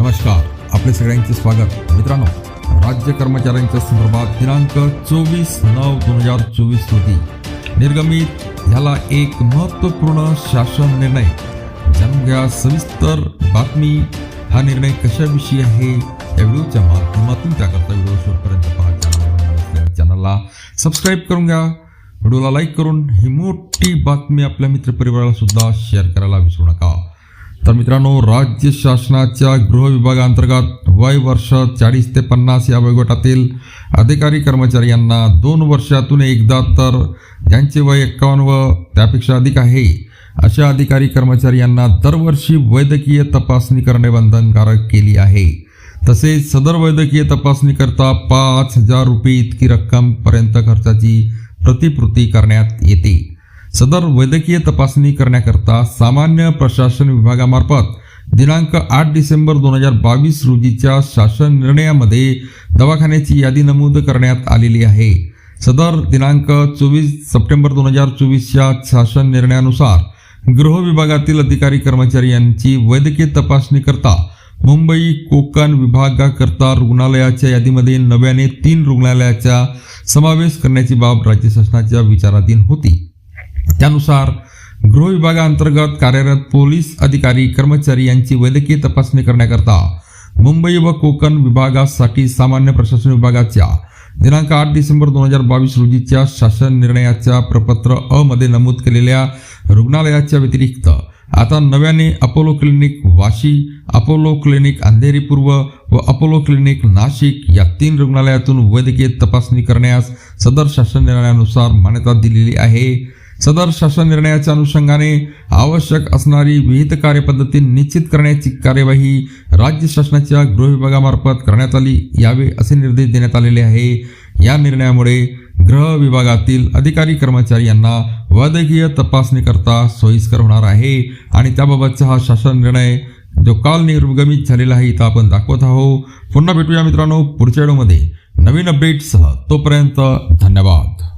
नमस्कार आपले सगळ्यांचे स्वागत. मित्रांनो राज्य कर्मचाऱ्यांच्या संदर्भात दिनांक चोवीस नऊ दोन हजार चोवीस रोजी निर्गमित ह्याला एक महत्त्वपूर्ण शासन निर्णय. जाणून घ्या सविस्तर बातमी हा निर्णय कशाविषयी आहे या व्हिडिओच्या माध्यमातून त्याकरता व्हिडिओ शेवटपर्यंत पाहा चॅनलला सबस्क्राईब करून घ्या. व्हिडिओला लाईक करून ही मोठी बातमी आपल्या मित्रपरिवाराला सुद्धा शेअर करायला विसरू नका. तर मित्रांनो राज्य शासनाच्या गृह विभागाअंतर्गत वय वर्ष चाळीस ते पन्नास या वयोगटातील अधिकारी कर्मचारी यांना दोन वर्षातून एकदा तर ज्यांचे वय एक्कावन्न व त्यापेक्षा अधिक आहे. अशा अधिकारी कर्मचारी यांना दरवर्षी वैद्यकीय तपासणी करणे बंधनकारक केली आहे. तसेच सदर वैद्यकीय तपासणी करता पाच हजार रुपये इतकी रक्कम पर्यंत खर्चाची प्रतिपूर्ती करण्यात येते. सदर वैद्यकीय तपासणी करण्याकरता सामान्य प्रशासन विभागामार्फत दिनांक आठ डिसेंबर दोन हजार बावीस रोजीच्या शासन निर्णयामध्ये दवाखान्याची यादी नमूद करण्यात आलेली आहे. सदर दिनांक चोवीस सप्टेंबर दोन हजार चोवीसच्या शासन निर्णयानुसार गृह विभागातील अधिकारी कर्मचारी यांची वैद्यकीय तपासणी करता मुंबई कोकण विभागाकरता रुग्णालयाच्या यादीमध्ये नव्याने तीन रुग्णालयाचा समावेश करण्याची बाब राज्य शासनाच्या विचाराधीन होती. त्यानुसार गृहविभागाअंतर्गत कार्यरत पोलीस अधिकारी कर्मचारी यांची वैद्यकीय तपासणी करण्याकरता मुंबई व कोकण विभागासाठी सामान्य प्रशासन विभागाच्या दिनांक आठ डिसेंबर दोन हजार बावीस रोजीच्या शासन निर्णयाच्या प्रपत्र अ मध्ये नमूद केलेल्या रुग्णालयाच्या व्यतिरिक्त आता नव्याने Apollo clinic Vashi Apollo clinic Andheri पूर्व व अपोलो क्लिनिक नाशिक या तीन रुग्णालयातून वैद्यकीय तपासणी करण्यास सदर शासन निर्णयानुसार मान्यता दिलेली आहे. सदर शासन निर्णयाच्या अनुषंगाने आवश्यक असणारी विहित कार्यपद्धती निश्चित करण्याची कार्यवाही राज्य शासनाच्या गृह विभागामार्फत करण्यात आली. यावे असे निर्देश देण्यात आलेले आहे. या निर्णयामुळे गृह विभागातील अधिकारी कर्मचारी यांना वैद्यकीय तपासणी करता सोयीस्कर होणार आहे आणि त्याबाबतचा हा शासन निर्णय जो काल निर्गमित झालेला आहे इथं आपण दाखवत आहोत. पुन्हा भेटूया मित्रांनो पुढच्या व्हिडिओमध्ये. नवीन अपडेटसह तोपर्यंत धन्यवाद.